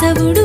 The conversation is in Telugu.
కేశవుడు